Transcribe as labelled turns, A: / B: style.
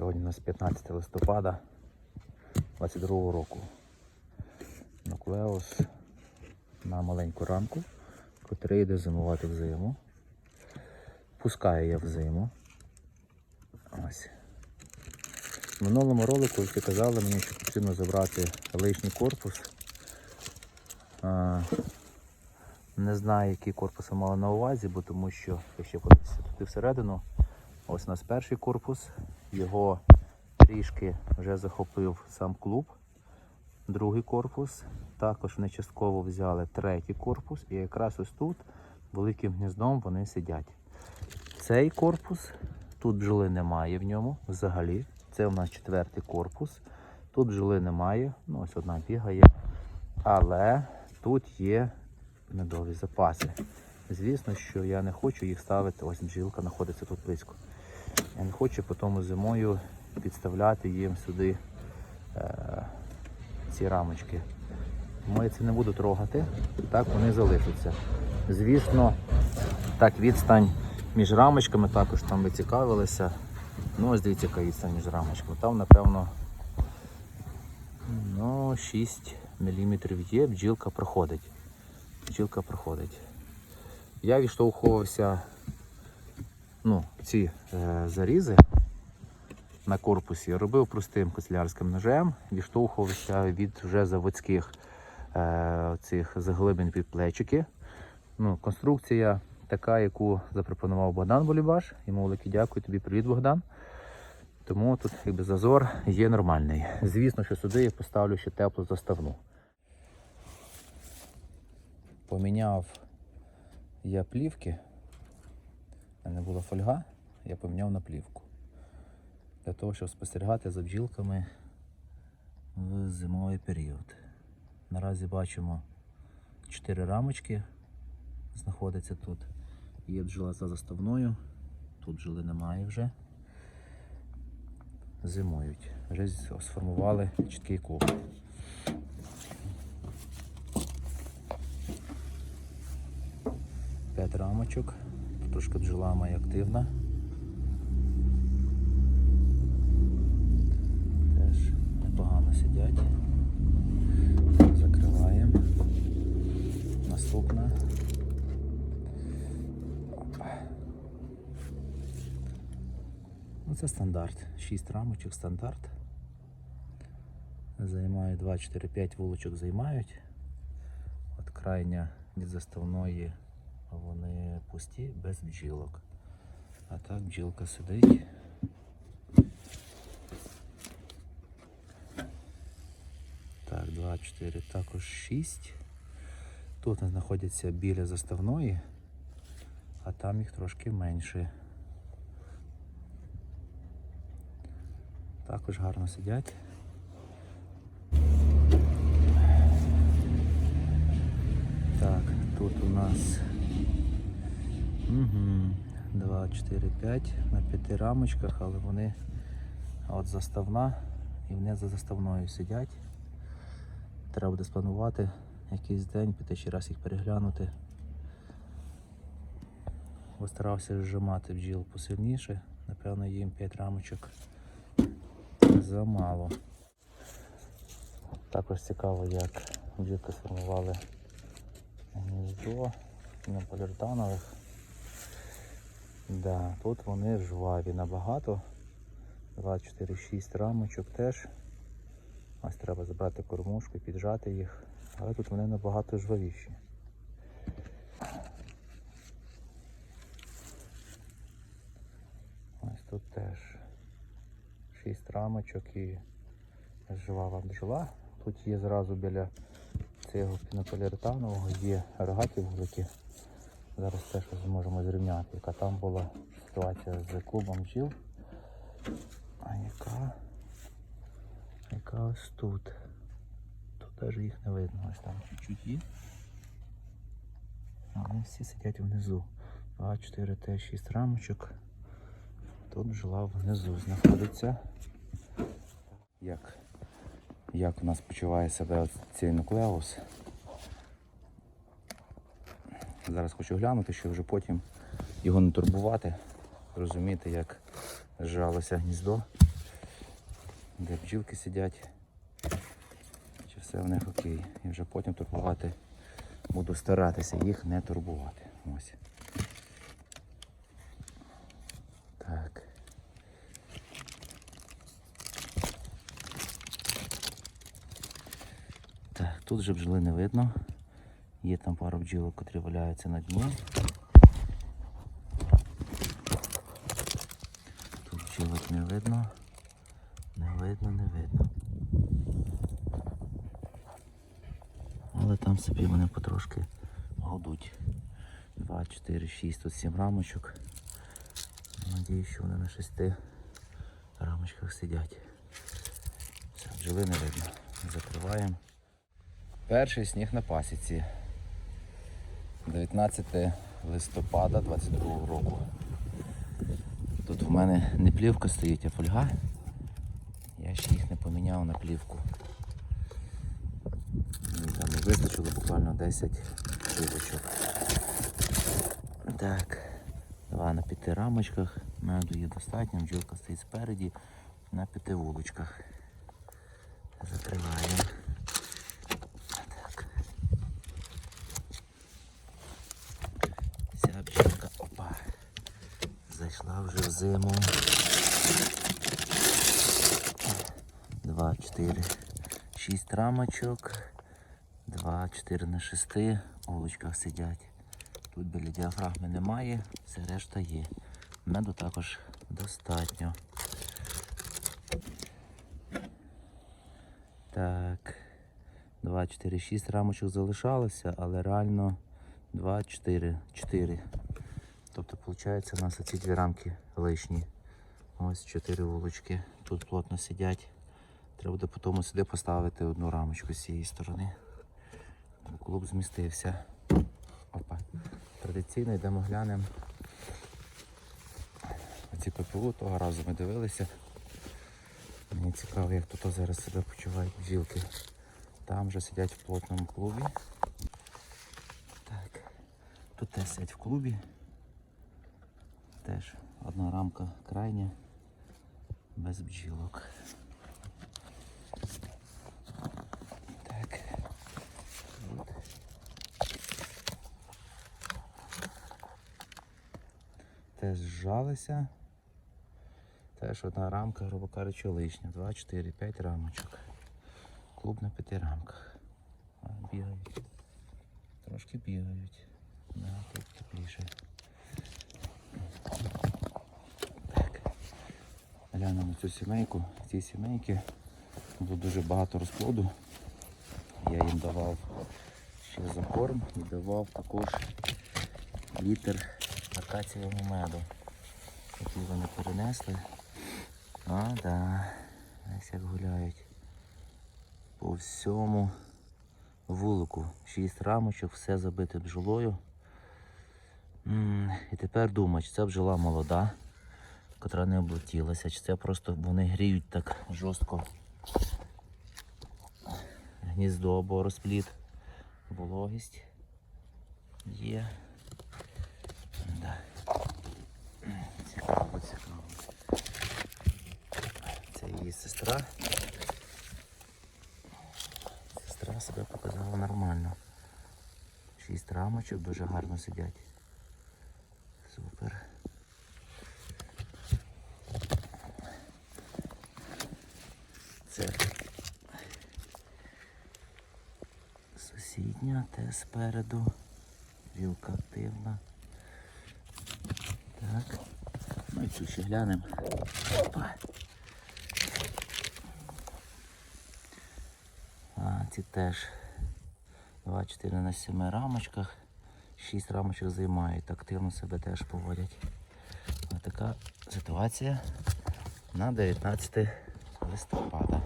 A: Сьогодні у нас 15 листопада 22 року. Нуклеус на маленьку рамку, котрий йде зимувати в зиму. Пускає я в зиму. Ось. В минулому ролику ви казали мені, що потрібно забрати лишній корпус. Не знаю, який корпус я мала на увазі, бо тому що якщо подивитися туди всередину, ось у нас перший корпус, його трішки вже захопив сам клуб. Другий корпус. Також вони частково взяли третій корпус, і якраз ось тут великим гніздом вони сидять. Цей корпус, тут бджоли немає в ньому взагалі. Це у нас четвертий корпус. Тут бджоли немає, ну ось одна бігає. Але тут є медові запаси. Звісно, що я не хочу їх ставити. Ось бджілка знаходиться тут близько. Я не хочу потім зимою підставляти їм сюди е, ці рамочки. Тому я це не буду трогати, так вони залишаться. Звісно, так відстань між рамочками також там ви цікавилися. Ну, ось дивіться, яка відстань між рамочками. Там, напевно, ну, 6 мм є, бджілка проходить. Бджілка проходить. Я відштовхувався ну, ці е, зарізи на корпусі, робив простим канцелярським ножем, відштовхувався від вже заводських е, цих заглибин під плечики. Ну, конструкція така, яку запропонував Богдан Болібаш. Йому велике дякую, тобі привіт, Богдан. Тому тут якби, зазор є нормальний. Звісно, що сюди я поставлю ще теплу заставну. Поміняв я плівки. У мене була фольга, я поміняв на плівку. Для того, щоб спостерігати за бджілками в зимовий період. Наразі бачимо 4 рамочки знаходиться тут. Є бджола за заставною, тут бджоли немає вже. Зимують. Вже сформували чіткий клуб. П'ять рамочок. Трошки бджола має активна. Теж непогано сидять. Закриваємо. Наступна. Ну, це стандарт. 6 рамочок стандарт. Займають 2, 4, 5 вулочок займають. От крайня від заставної вони пусті, без бджілок. А так бджілка сидить. Так, 2, 4, також 6. Тут вони знаходяться біля заставної, а там їх трошки менше. Також гарно сидять. Так, тут у нас угу, 2, 4, 5 на п'яти рамочках, але вони от заставна і вони за заставною сидять. Треба буде спланувати якийсь день, піти ще раз їх переглянути. Постарався зжимати бджіл посильніше, напевно їм 5 рамочок замало. Також цікаво, як бджілки сформували гніздо на поліртанових. Да, тут вони жваві набагато. 2, 4, 6 рамочок теж. Ось треба забрати кормушку, піджати їх, але тут вони набагато жвавіші. Ось тут теж 6 рамочок і жвава бджола. Тут є зразу біля цього пінополіуретанового є рогаті вулики. Зараз теж зможемо зрівняти, яка там була ситуація з клубом бджіл. А яка? Яка ось тут. Тут навіть їх не видно, ось там чуть-чуть є. Вони всі сидять внизу. 2, 4, Т, 6 рамочок. Тут бджола внизу знаходиться. Як, як у нас почуває себе цей нуклеус? Зараз хочу глянути, щоб вже потім його не турбувати, розуміти, як зжалося гніздо. де бджілки сидять, чи все в них окей. І вже потім турбувати буду старатися їх не турбувати. Ось. Так. Так, тут вже бджоли не видно. Є там пару бджілок, котрі валяються на дні. Тут бджілок не видно. Не видно, не видно. Але там собі вони потрошки годуть. 2, 4, 6, тут 7 рамочок. Надіюсь, що вони на 6 рамочках сидять. Все, бджоли не видно. Закриваємо. Перший сніг на пасіці. 19 листопада 22 року. Тут в мене не плівка стоїть, а фольга. Я ще їх не поміняв на плівку. Мені там не вистачило буквально 10 плівочок. Так, два на п'яти рамочках. Меду є достатньо, бджілка стоїть спереді на п'яти вулочках. Закриваємо. Так. Ця бджілка, опа, зайшла вже в зиму. Два, чотири, шість рамочок. Два, чотири на шести. У вуличках сидять. Тут біля діафрагми немає, все решта є. Меду також достатньо. Так. 2, 4, 6 рамочок залишалося, але реально 2, 4, 4. Тобто, виходить, у нас оці дві рамки лишні. Ось 4 вулочки. Тут плотно сидять. Треба буде потім сюди поставити одну рамочку з цієї сторони. Клуб змістився. Опа. Традиційно йдемо глянемо. Оці ППУ того разу ми дивилися. Мені цікаво, як тут зараз себе почувають бджілки. Там вже сидять в плотному клубі. Так. Тут теж сидять в клубі. Теж одна рамка крайня, без бджілок. Теж зжалися. Теж одна рамка, грубо кажучи, лишня. 2, 4, 5 рамочок. Клуб на п'яти рамках. Бігають. Трошки бігають. Да, тут тепліше. Так. Глянемо цю сімейку. В цій сімейки було дуже багато розплоду. Я їм давав ще за корм і давав також літр акацієвого меду, який вони перенесли. А, да. Ось як гуляють. По всьому вулику. Шість рамочок, все забите бджолою. І тепер думаю, чи це бджола молода, котра не облетілася, чи це просто вони гріють так жорстко гніздо або розпліт. Вологість є. Цікаво, цікаво. Це її сестра. Сестра себе показала нормально. Шість рамочок дуже гарно сидять. Це сусідня, те спереду. Вілка активна. Так. Ну і цю ще глянемо. Опа. А, ці теж 2-4 на 7 рамочках. 6 рамочок займають, активно себе теж поводять. Ось така ситуація на 19 листопада.